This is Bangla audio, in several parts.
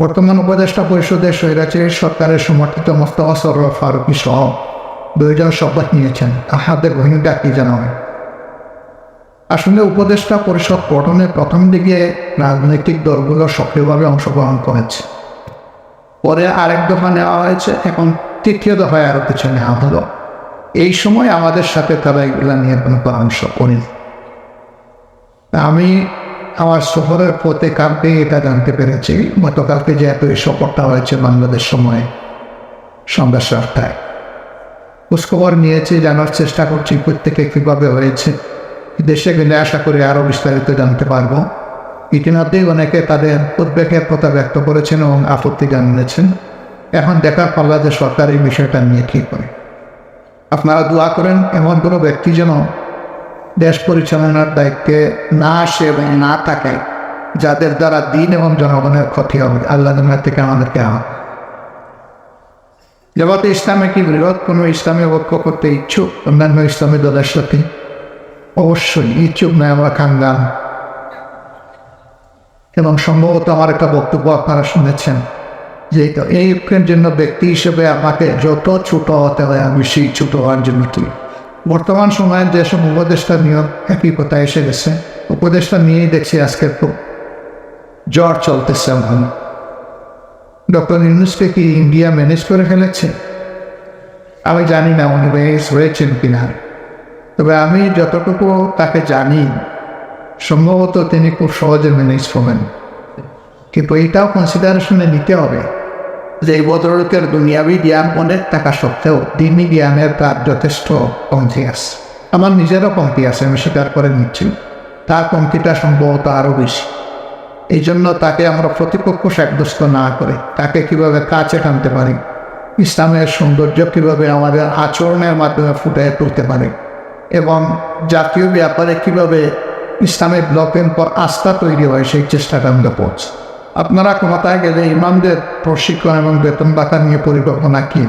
বর্তমান উপদেষ্টা পরিষদের স্বৈরাচারী সরকারের সমর্থিত মোস্তফা সরোয়ার ফারুকি সহ দুইজন শপথ নিয়েছেন। তাহাদের ভূমিকা কি জানা হয়। আসলে উপদেষ্টা পরিষদ গঠনের প্রথম দিকে রাজনৈতিক দলগুলো সক্রিয়ভাবে অংশগ্রহণ করেছে। পরে আরেক দফা নেওয়া হয়েছে, এখন তৃতীয় দফায় আরও কিছু নেওয়া হলো। এই সময় আমাদের সাথে তারা এগুলো নিয়ে কোনো পরামর্শ করেনি। আমি আমার সফরের পথে কালকে এটা জানতে পেরেছি। গতকালকে যেহেতু এই সফরটা হয়েছে বাংলাদেশ সময়ে সন্ধ্যা সাতটায় খোঁজখবর নিয়েছি, জানার চেষ্টা করছি প্রত্যেকে কীভাবে হয়েছে। দেশে গেলে আশা করি আরও বিস্তারিত জানতে পারব। ইতিমধ্যেই অনেকে তাদের উদ্বেগের কথা ব্যক্ত করেছেন এবং আপত্তি জানিয়েছেন। এখন দেখার পাল্লা যে সরকার এই বিষয়টা নিয়ে ঠিক করে। আপনারা দোয়া করেন, এমন কোনো ব্যক্তি যেন দেশ পরিচালনার দায়িত্বে না আসে এবং না থাকে যাদের দ্বারা দিন এবং জনগণের ক্ষতি হবে। আল্লাহ থেকে আমাদেরকে আমার জগতে ইসলামে কি বিরোধ? কোনো ইসলামী ঐক্য করতে ইচ্ছুক? অন্যান্য ইসলামী দলের সাথে? অবশ্যই ইচ্ছুক নয় আমরা খানগান। এবং সম্ভবত আমার একটা বক্তব্য আপনারা শুনেছেন যে এই ঐক্যের জন্য ব্যক্তি হিসেবে আমাকে যত ছোট হতে হয় আমি সেই ছোট হওয়ার জন্য তুই বর্তমান সময়ে যেসব উপদেষ্টা নিয়োগ একই কথা এসে গেছে, উপদেষ্টা নিয়েই দেখছি আজকে খুব জ্বর চলতেছে এখন। ডক্টর ইউনুসকে কি ইন্ডিয়া ম্যানেজ করে ফেলেছে? আমি জানি না উনি ম্যানেজ হয়েছেন কিনা তবে আমি যতটুকু তাকে জানি, সম্ভবত তিনি খুব সহজে ম্যানেজ করবেন। কিন্তু এইটাও কনসিডারেশনে নিতে হবে। যে বদরকের দুনিয়াবি জ্ঞান অনেক টাকা সত্ত্বেও দিনই জ্ঞানের তার যথেষ্ট কমতি আছে। আমার নিজেরও কমতি আছে, আমি স্বীকার করে নিচ্ছি। তার কমতিটা সম্ভবত আরও বেশি। এই জন্য তাকে আমরা প্রতিপক্ষ সাব্যস্ত না করে তাকে কীভাবে কাছে টানতে পারি, ইসলামের সৌন্দর্য কীভাবে আমাদের আচরণের মাধ্যমে ফুটে তুলতে পারে, এবং জাতীয় ব্যাপারে কীভাবে ইসলামের ব্লকের পর আস্থা তৈরি হয় সেই চেষ্টাটা আমরা করছি। আপনারা কোথায় গেলে ইমামদের প্রশিক্ষণ এবং বেতন বাতা নিয়ে পরিকল্পনা কি?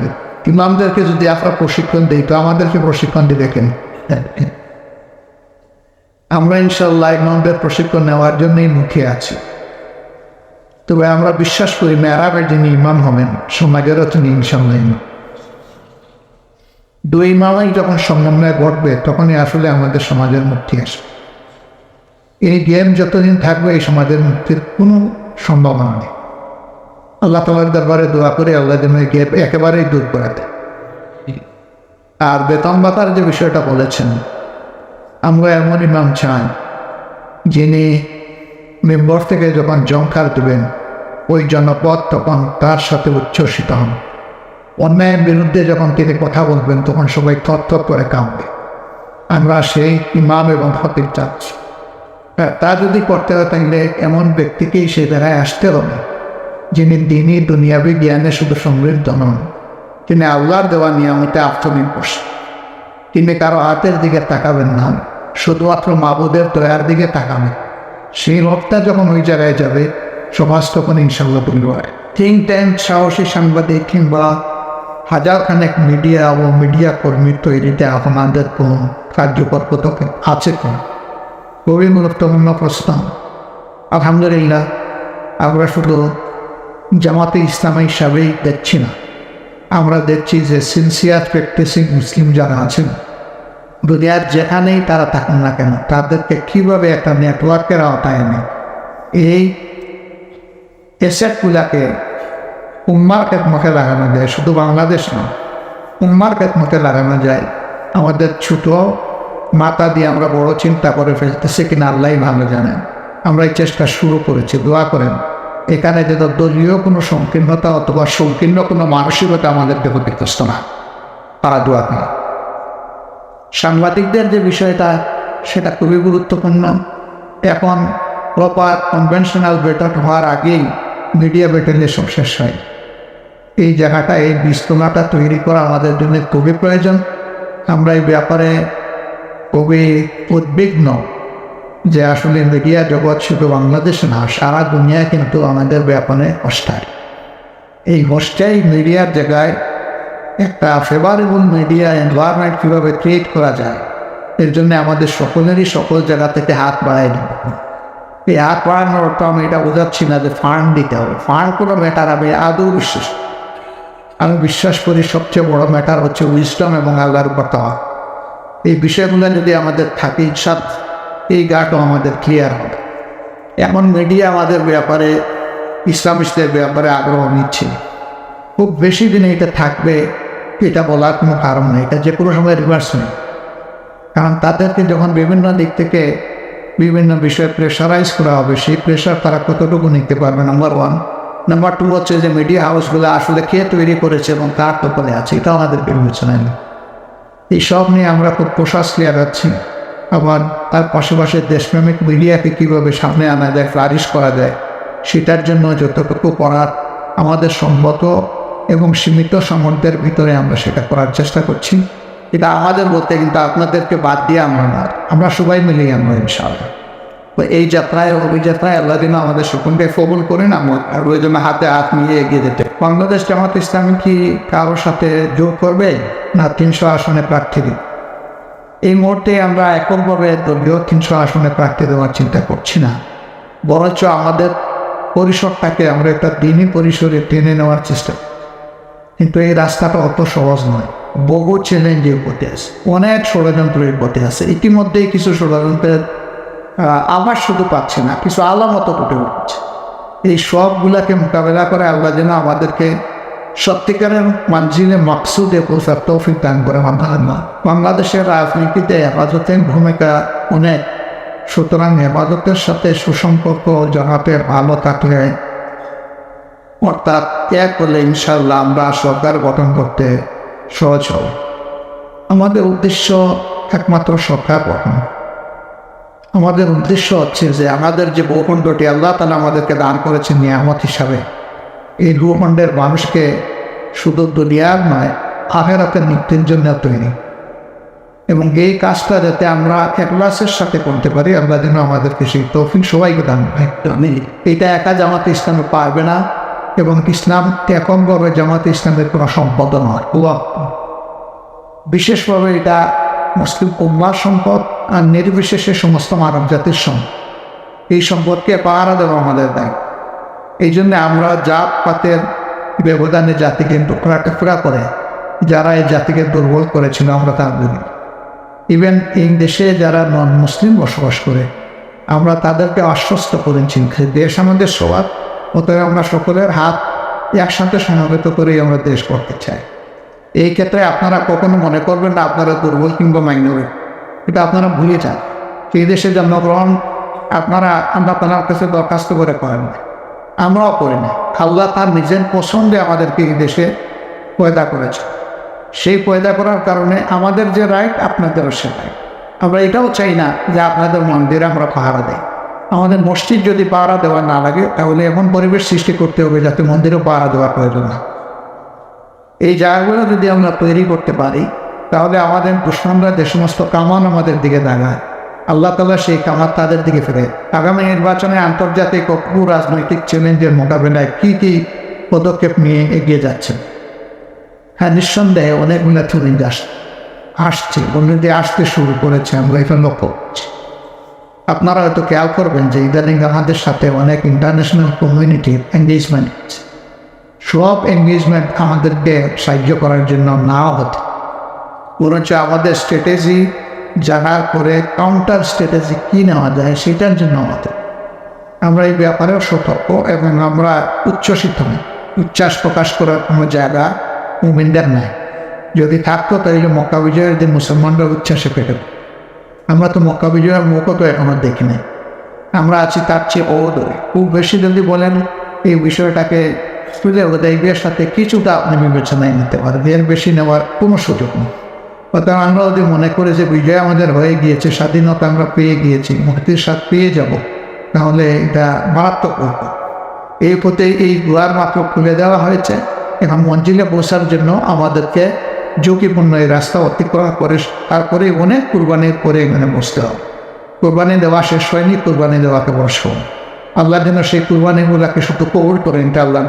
ইমামদেরকে যদি আপনারা প্রশিক্ষণ দিই, তো আমাদেরকে প্রশিক্ষণ দিয়ে দেখেন আমরা ইনশাল্লাহ ইমামদের প্রশিক্ষণ নেওয়ার জন্যই মুখে আছি। তবে আমরা বিশ্বাস করি মেয়ারাবের যিনি ইমাম হবেন, সমাজেরও তিনি ইনশাল্লাহ ইমাম। দুই ইমামাই যখন সমন্বয় ঘটবে তখনই আসলে আমাদের সমাজের মুক্তি আসবে। এই গেম যতদিন থাকবে, এই সমাজের মুক্তির কোনো সম্ভাবনা নেই আল্লাহ তোমার দরবারে দোয়া করে আল্লাহ যেন গেম একেবারেই দূর করে আর বেতন ভাতার যে বিষয়টা বলেছেন, আমরা এমন ইমাম চাই, যিনি মেম্বর থেকে যখন জংকার দেবেন, ওই জনপদ তখন তার সাথে উচ্ছ্বসিত হন। অন্যায়ের বিরুদ্ধে যখন তিনি কথা বলবেন, তখন সবাই থর করে কামবে আমরা সেই ইমাম এবং ফতির চাচ্ছি। হ্যাঁ তা যদি করতে হয় তাহলে এমন ব্যক্তিকেই সে জায়গায় আসতে হবে, যিনি দিনই দুনিয়াবি জ্ঞানে শুধু সমৃদ্ধ নন। তিনি আল্লাহর দেওয়া নিয়মিত আত্মনির্ভর তিনি কারও হাতের দিকে তাকাবেন না, শুধুমাত্র মাবুদের দয়ার দিকে তাকাবেন। সেই লোকটা যখন ওই জায়গায় যাবে, সমাজ তখন ইনশাল্লাহ হয়। থিঙ্ক ট্যাঙ্ক সাহসী সাংবাদিক কিংবা হাজার খানেক মিডিয়া ও মিডিয়া কর্মী তৈরিতে আপনাদের কোন কার্যকর পদক্ষেপ আছে কোন? খুবই গুরুত্বপূর্ণ প্রশ্ন আলহামদুলিল্লাহ, আমরা শুধু জামাতে ইসলামী হিসাবেই দেখছি না। আমরা দেখছি যে সিনসিয়ার প্র্যাকটিসিং মুসলিম যারা আছেন, দুনিয়ার যেখানেই তারা থাকুন না কেন, তাদেরকে কীভাবে একটা নেটওয়ার্কের আওতায় এনে এই এসেটগুলাকে উম্মার খেদমতে লাগানো যায়, শুধু বাংলাদেশ না উম্মার খেদমতে লাগানো যায়। আমাদের ছোট মাথা দিয়ে আমরা বড় চিন্তা করে ফেলতেছি কিনা আল্লাহ ভালো জানেন। আমরা এই চেষ্টা শুরু করেছি, দোয়া করেন। এখানে যেন দলীয় কোনো সংকীর্ণতা অথবা সংকীর্ণ কোনো মানসিকতা আমাদেরকে ক্ষতিগ্রস্ত না। তারা দোয়া করে সাংবাদিকদের যে বিষয়টা, সেটা খুবই গুরুত্বপূর্ণ। এখন প্রপার কনভেনশনাল বেটন হওয়ার আগেই মিডিয়া বেটেলে সব শেষ হয়। এই জায়গাটা, এই বিস্তৃণতা তৈরি করা আমাদের জন্য খুবই প্রয়োজন। আমরা এই ব্যাপারে খুবই উদ্বিগ্ন যে আসলে মিডিয়া জগৎ শুধু বাংলাদেশ না, সারা দুনিয়া কিন্তু আমাদের ব্যাপারে হস্টায় এই হস্টাই মিডিয়ার জায়গায় একটা ফেভারেবল মিডিয়া এনভায়রনমেন্ট কীভাবে ক্রিয়েট করা যায়, এর জন্য আমাদের সকলেরই সকল জায়গা থেকে হাত বাড়াই দেবে এই হাত বাড়ানোর অর্থ আমি এটা বোঝাচ্ছি না যে ফান্ড দিতে হবে। ফান্ড কোনো ম্যাটার আমি আদৌ বিশ্বাস আমি বিশ্বাস করি সবচেয়ে বড় ম্যাটার হচ্ছে উইস্টম এবং আল্লাহর দেওয়া এই বিষয়গুলো যদি আমাদের থাকে ইচ্ছা এই গাটও আমাদের ক্লিয়ার হবে। এমন মিডিয়া আমাদের ব্যাপারে, ইসলামিস্টদের ব্যাপারে আগ্রহ নিচ্ছে। খুব বেশি দিনে এটা থাকবে, এটা বলার কোনো কারণ নেই। এটা যে কোনো সময় রিভার্স নেই কারণ তাদেরকে যখন বিভিন্ন দিক থেকে বিভিন্ন বিষয়ে প্রেশারাইজ করা হবে, সেই প্রেশার তারা কতটুকু নিতে পারবে? নাম্বার ওয়ান নাম্বার টু হচ্ছে যে মিডিয়া হাউসগুলো আসলে কে তৈরি করেছে এবং কার দখলে আছে? এটাও আমাদেরকে বিবেচনায় নেই এই সব নিয়ে আমরা খুব প্রশাসলে আগাচ্ছি আবার তার পাশাপাশি দেশপ্রেমিক মিডিয়াকে কীভাবে সামনে আনা যায় ফ্লারিশ করা যায়, সেটার জন্য যতটুকু করার আমাদের সম্মত এবং সীমিত সামর্থ্যের ভিতরে আমরা সেটা করার চেষ্টা করছি। এটা আমাদের বলতে কিন্তু আপনাদেরকে বাদ দিয়ে আমরা না, আমরা সবাই মিলেই আমরা ইনশাআল্লাহ। এই যাত্রায় অভিযাত্রায় আল্লাহ দিন আমাদের সকলকে কবুল করে না আর ওই জন্য হাতে হাত নিয়ে এগিয়ে যেতে। বাংলাদেশ জামাত ইসলামী কি কারোর সাথে যোগ করবে না তিনশো আসনে প্রার্থী এই মুহূর্তে আমরা এককভাবে দলীয় তিনশো আসনে প্রার্থী দেওয়ার চিন্তা করছি না। বরঞ্চ আমাদের পরিসরটাকে আমরা একটা দিনই পরিসরে টেনে নেওয়ার চেষ্টা। কিন্তু এই রাস্তাটা অত সহজ নয়। বহু চ্যালেঞ্জের পথে আছে। অনেক ষড়যন্ত্রের পথে আছে। ইতিমধ্যেই কিছু ষড়যন্ত্রের আবার শুধু পাচ্ছে না, কিছু আলামত ফুটে উঠছে। এই সবগুলাকে মোকাবেলা করে আল্লাহ যেন আমাদেরকে সত্যিকারের মানজিলে মাকসুদে পৌঁছার তৌফিক দান করে বাংলা বাংলাদেশের রাজনীতিতে হেফাজতের ভূমিকা অনেক, সুতরাং হেফাজতের সাথে সুসম্পর্ক জনাতে ভালো থাকলে, অর্থাৎ এক হলে ইনশাল্লাহ আমরা সরকার গঠন করতে সহজ হব। আমাদের উদ্দেশ্য একমাত্র সরকার গঠন। আমাদের উদ্দেশ্য হচ্ছে যে আমাদের যে ভূখণ্ডটি আল্লাহ তালা আমাদেরকে দান করেছে নিয়ামত হিসাবে। এই ভূখণ্ডের মানুষকে শুধু দুনিয়ার নয় আখেরাতের মুক্তির জন্য তৈরি। এবং এই কাজটা যাতে আমরা একলাসের সাথে করতে পারি আল্লাহ যেন আমাদেরকে সেই তৌফিক সবাইকে দান। এটা একা জামাতে ইসলামে পারবে না এবং ইসলাম একমভাবে জামাতে ইসলামের কোনো সম্পদ নয়। বিশেষভাবে এটা মুসলিম উম্মার সম্পদ আর নির্বিশেষে সমস্ত মানব জাতির সম্পদ। এই সম্পদকে পাহারা দেওয়া আমাদের দায়। এই জন্যে আমরা জাত, পাতের ব্যবধানে জাতিকে টুকরা টুকরা করে, যারা এই জাতিকে দুর্বল করেছিল আমরা তার বলি ইভেন এই দেশে যারা নন মুসলিম বসবাস করে, আমরা তাদেরকে আশ্বস্ত করেছি দেশ আমাদের সবার, অতএব আমরা সকলের হাত একসাথে সমবেত করেই আমরা দেশ করতে চাই। এই ক্ষেত্রে আপনারা কখনো মনে করবেন না আপনারা দুর্বল কিংবা মাইনরিটি এটা আপনারা ভুলে যান এই দেশে জন্মগ্রহণ আপনারা, আমরা আপনার কাছে দরখাস্ত করে করেন না। আমরাও করি না। আল্লাহ তার নিজের পছন্দে আমাদেরকে এই দেশে পয়দা করেছে সেই পয়দা করার কারণে আমাদের যে রাইট আপনাদেরও সে রাইট আমরা এটাও চাই না যে আপনাদের মন্দিরে আমরা পাহারা দেয় আমাদের মসজিদ যদি পাহারা দেওয়া না লাগে, তাহলে এমন পরিবেশ সৃষ্টি করতে হবে যাতে মন্দিরেও পাহারা দেওয়া প্রয়োজন না এই জায়গাগুলো যদি আমরা তৈরি করতে পারি, তাহলে আমাদের দুশ্মনরা যে সমস্ত কামান আমাদের দিকে দাঁড়ায় আল্লাহ তালা সেই কামার তাদের দিকে ফেরে আগামী নির্বাচনে আন্তর্জাতিক ও রাজনৈতিক চ্যালেঞ্জের মোকাবেলায় কী কী পদক্ষেপ নিয়ে এগিয়ে যাচ্ছেন হ্যাঁ নিঃসন্দেহে অনেকগুলো চ্যালেঞ্জ আস, আসছে। অন্যদি আসতে শুরু করেছে, আমরা এটা লক্ষ্য করছি। আপনারা হয়তো খেয়াল করবেন যে ইদানিং আমাদের সাথে অনেক ইন্টারন্যাশনাল কমিউনিটির এঙ্গেজমেন্ট হচ্ছে। সব এঙ্গেজমেন্ট আমাদেরকে সাহায্য করার জন্য নাও হতে। বরঞ্চ আমাদের স্ট্র্যাটেজি জানার করে কাউন্টার স্ট্র্যাটেজি কী নেওয়া যায় সেটার জন্য আমাদের আমরা এই ব্যাপারেও সতর্ক এবং আমরা উচ্ছ্বসিত নই উচ্ছ্বাস প্রকাশ করার কোনো জায়গা মুমিনদের নাই। যদি থাকতো তাহলে মক্কা বিজয়ের দিন মুসলমানরা উচ্ছ্বাসে পেটে আমরা তো মক্কা বিজয়ের মুখও তো এখনও দেখি নাই। আমরা আছি তার চেয়ে ও খুব বেশি যদি বলেন এই বিষয়টাকে তুলে উদয়বের সাথে কিছুটা আপনি বিবেচনায় নিতে পারেন এর বেশি নেওয়ার কোনো সুযোগ নেই। অর্থাৎ আমরা যদি মনে করি যে বিজয় আমাদের হয়ে গিয়েছে, স্বাধীনতা আমরা পেয়ে গিয়েছি, মুক্তির স্বাদ পেয়ে যাব, তাহলে এটা মারাত্মক। ব্যাপার এই পথে এই দুয়ার মাত্র খুলে দেওয়া হয়েছে। এখন মঞ্জিলে বসার জন্য আমাদেরকে ঝুঁকিপূর্ণ এই রাস্তা অতিক্রম করে, তারপরে অনেক কুরবানির করে এখানে বসতে হবে। কোরবানি দেওয়া শেষ হয়নি, কোরবানি দেওয়াকে বসব আল্লাহ যেন সেই কুরবানিগুলাকে শুধু কবর করেন এটা আল্লাহ